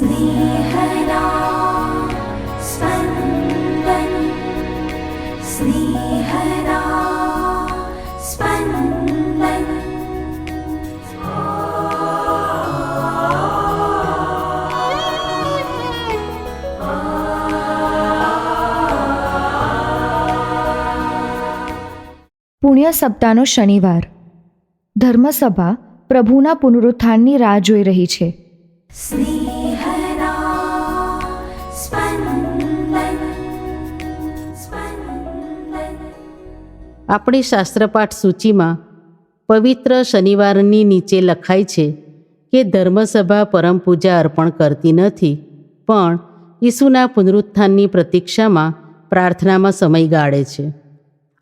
स्नेहदा स्पन्दन् स्नेहदा स्पन्दन् પુણ્ય સપ્તાહનો શનિવાર ધર્મસભા પ્રભુના પુનરુત્થાનની રાહ જોઈ રહી છે स्नेहदा આપણી શાસ્ત્રપાઠ સૂચિમાં પવિત્ર શનિવારની નીચે લખાય છે કે ધર્મસભા પરમ પૂજા અર્પણ કરતી નથી, પણ ઈસુના પુનરુત્થાનની પ્રતીક્ષામાં પ્રાર્થનામાં સમય ગાળે છે.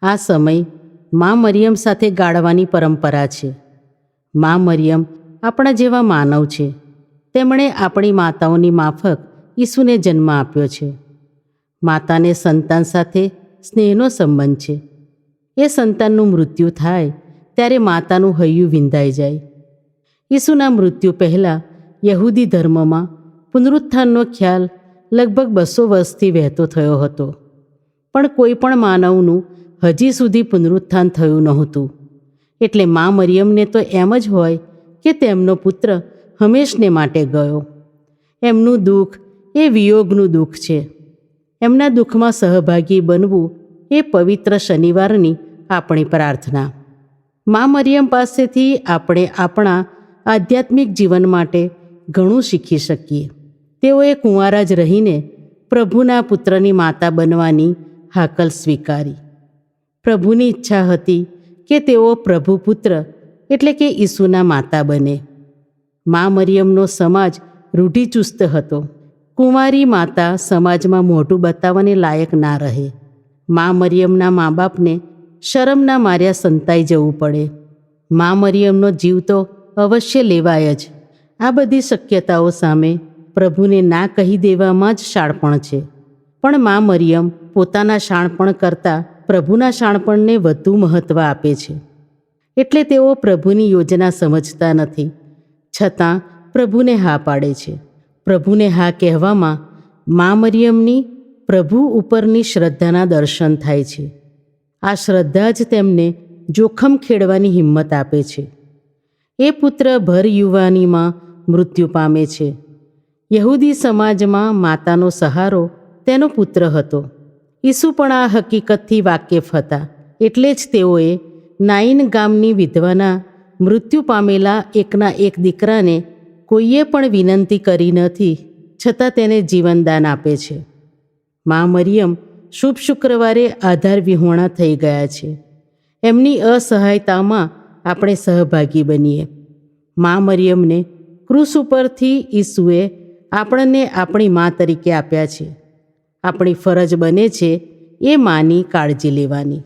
આ સમય મા મરિયમ સાથે ગાળવાની પરંપરા છે. મા મરિયમ આપણા જેવા માનવ છે. તેમણે આપણી માતાઓની માફક ઈસુને જન્મ આપ્યો છે. માતાને સંતાન સાથે સ્નેહનો સંબંધ છે. એ સંતાનનું મૃત્યુ થાય, ત્યારે માતાનું હૈયું વિંધાઈ જાય. ઈસુના મૃત્યુ પહેલાં યહૂદી ધર્મમાં પુનરુત્થાનનો ખ્યાલ લગભગ બસો વર્ષથી વહેતો થયો હતો. પણ કોઈ પણ માનવનું હજી સુધી પુનરુત્થાન થયું નહોતું. એટલે મા મરિયમને તો એમ જ હોય કે તેમનો પુત્ર હંમેશને માટે ગયો. એમનું દુઃખ એ વિયોગનું દુઃખ છે. એમના દુઃખમાં સહભાગી બનવું એ પવિત્ર શનિવારની આપણી પ્રાર્થના. મા મરિયમ પાસેથી આપણે આપણા આધ્યાત્મિક જીવન માટે ઘણું શીખી શકીએ. તેઓએ કુંવારા જ રહીને પ્રભુના પુત્રની માતા બનવાની હાકલ સ્વીકારી. પ્રભુની ઈચ્છા હતી કે તેઓ પ્રભુ પુત્ર એટલે કે ઈસુના માતા બને. મા મરિયમનો સમાજ રૂઢિચુસ્ત હતો. કુંવારી માતા સમાજમાં મોઢું બતાવવાને લાયક ના રહે. મા મરિયમના મા બાપને શરમના માર્યા સંતાઈ જવું પડે. મા મરિયમનો જીવ તો અવશ્ય લેવાય જ. આ બધી શક્યતાઓ સામે પ્રભુને ના કહી દેવામાં જ શાણપણ છે. પણ મા મરિયમ પોતાના શાણપણ કરતાં પ્રભુના શાણપણને વધુ મહત્ત્વ આપે છે. એટલે તેઓ પ્રભુની યોજના સમજતા નથી. છતાં પ્રભુને હા પાડે છે. પ્રભુને હા કહેવામાં મા મરિયમની પ્રભુ ઉપરની શ્રદ્ધાના દર્શન થાય છે. આ શ્રદ્ધા જ તેમને જોખમ ખેડવાની હિંમત આપે છે. એ પુત્ર ભર યુવાનીમાં મૃત્યુ પામે છે. યહૂદી સમાજમાં માતાનો સહારો તેનો પુત્ર હતો. ઈસુ પણ આ હકીકતથી વાકેફ હતા. એટલે જ તેઓએ નાઈન ગામની વિધવાના મૃત્યુ પામેલા એકના એક દીકરાને કોઈએ પણ વિનંતી કરી નથી છતાં તેને જીવનદાન આપે છે. મા મરિયમ શુભ શુક્રવારે આધાર વિહોણા થઈ ગયા છે. એમની અસહાયતામાં આપણે સહભાગી બનીએ. મા મરિયમને ક્રુસ ઉપરથી ઈસુએ આપણને આપણી મા તરીકે આપ્યા છે. આપણી ફરજ બને છે એ માની કાળજી લેવાની.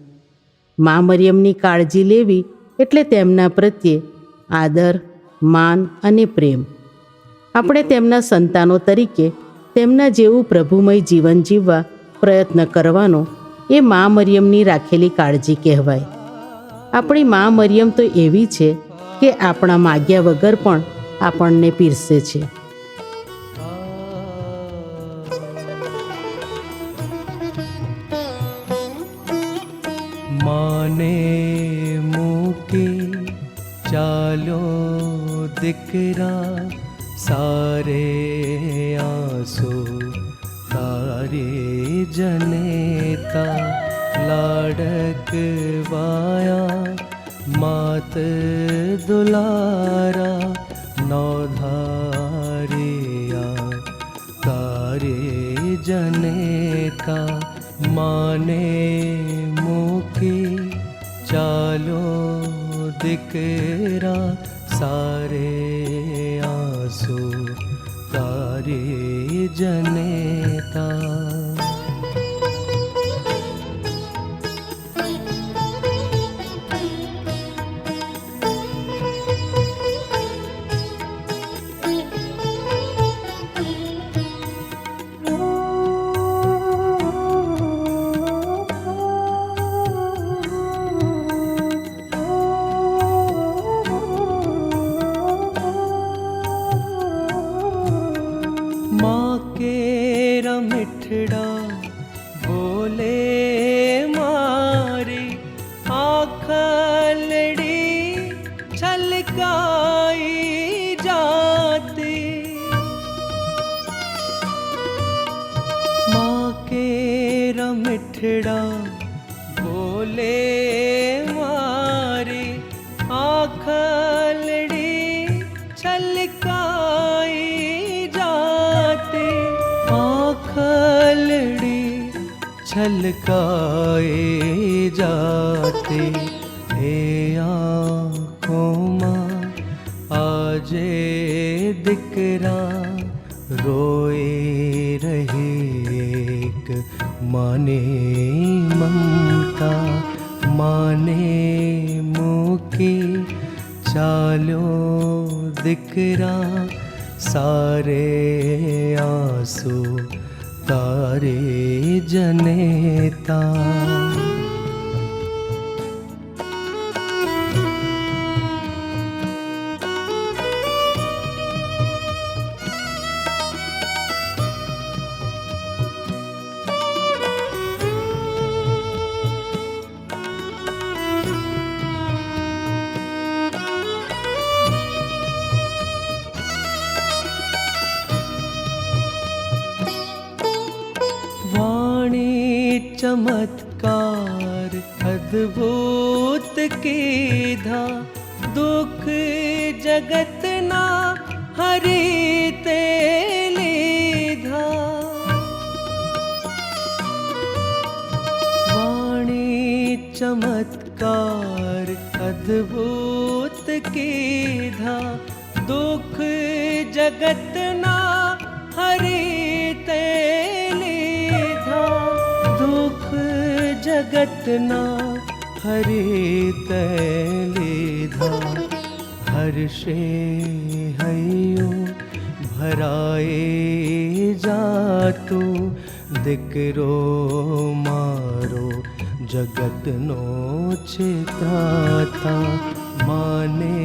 મા મરિયમની કાળજી લેવી એટલે તેમના પ્રત્યે આદર, માન અને પ્રેમ. આપણે તેમના સંતાનો તરીકે તેમના જેવું પ્રભુમય જીવન જીવવા પ્રયત્ન કરવાનો એ મા મરિયમની રાખેલી કાળજી કહેવાય. આપણી મા મરિયમ તો એવી છે કે આપણા માગ્યા વગર પણ આપણને પીરસે છે. માને મૂકી ચાલો દીકરા, સારે આંસુ તારે જનેતા લાડકવાયા માત દુલારા નોધારિયા તારે જનેતા માને મૂકી ચાલો દીકરા સારે આંસુ તારે જનેતા छलकाई जाती माँ केरा मिठड़ा बोले मारी आखलड़ी छलकाई जाती आखलड़ी छलकाए जाते રોએ રહે એક મને મમતા માને મૂકી ચાલો દીકરા સારે આંસુ તારે જનેતા. चमत्कार अद्भूत कीधा जगतना हरित लिधा चमत्कार अद्भूत कीधा दुख जगत ना જગતના હરે તે લીધા હર્ષે હૈયો ભરાએ જાતો દીકરો મારો જગતનો છે તાતા માને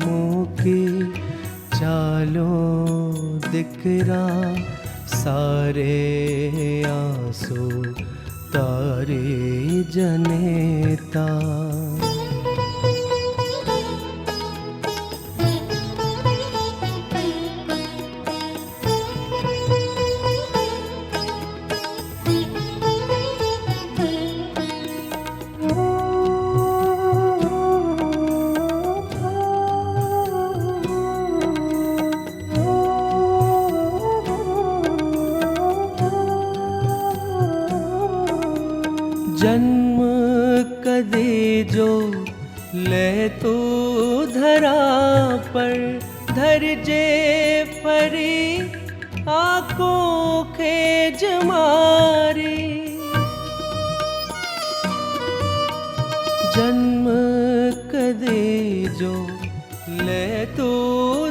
મૂકી ચાલો દીકરા સારે આંસુ તારે જનેતા ધરા પર ધરજે ફરી આંખો ખેજ મારી જન્મ કદે જો લે તો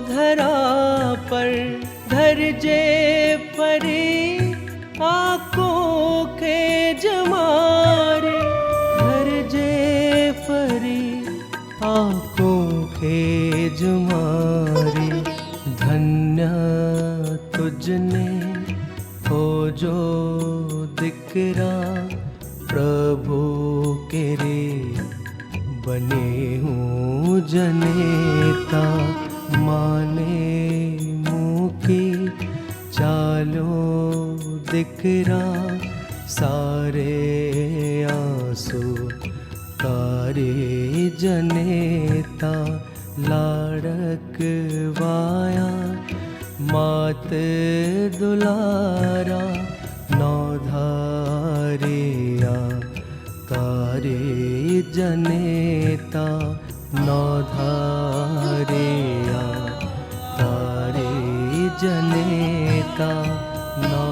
ધરા પર ધરજે ફરી હોજો દીકરા પ્રભુ કેરે બને હું જનેતા માને મૂકી ચાલો દીકરા સારે આંસુ તારે જનેતા લાડક વાયા માત દુલારા નોધારિયા તારે જનેતા નોધારિયા તારે જનેતા નોધા